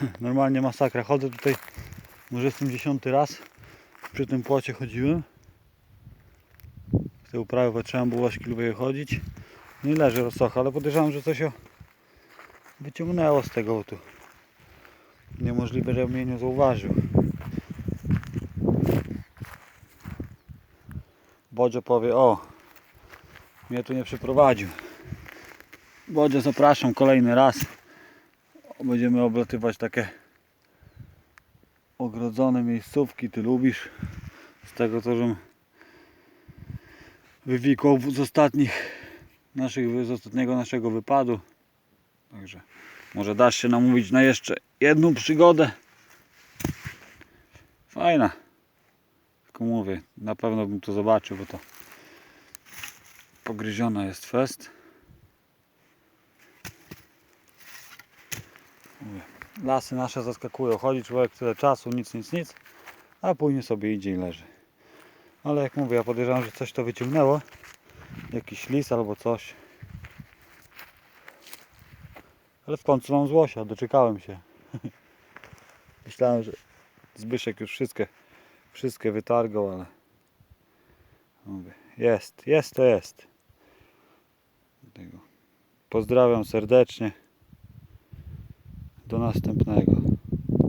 Normalnie masakra. Chodzę tutaj, może jestem dziesiąty raz. Przy tym płocie chodziłem. W te uprawy trzeba było łaśki wychodzić. No i leży rozsocha, ale podejrzewam, że coś się wyciągnęło z tego tu. Niemożliwe, żebym mnie nie zauważył. Bodzio powie, o, mnie tu nie przyprowadził. Bodzio, zapraszam kolejny raz. Będziemy oblatywać takie ogrodzone miejscówki. Ty lubisz z tego, co żem wywikłał z ostatnich naszych, z ostatniego naszego wypadu. Także może dasz się namówić na jeszcze jedną przygodę. Fajna. Tylko mówię, na pewno bym to zobaczył, bo to pogryziona jest fest. Lasy nasze zaskakują. Chodzi człowiek tyle czasu, nic, nic, nic, a później sobie idzie i leży. Ale jak mówię, ja podejrzewam, że coś to wyciągnęło. Jakiś lis albo coś. Ale w końcu mam złosia, doczekałem się. Myślałem, że Zbyszek już wszystkie, wszystkie wytargał, ale mówię, jest, jest to jest. Pozdrawiam serdecznie. Do następnego.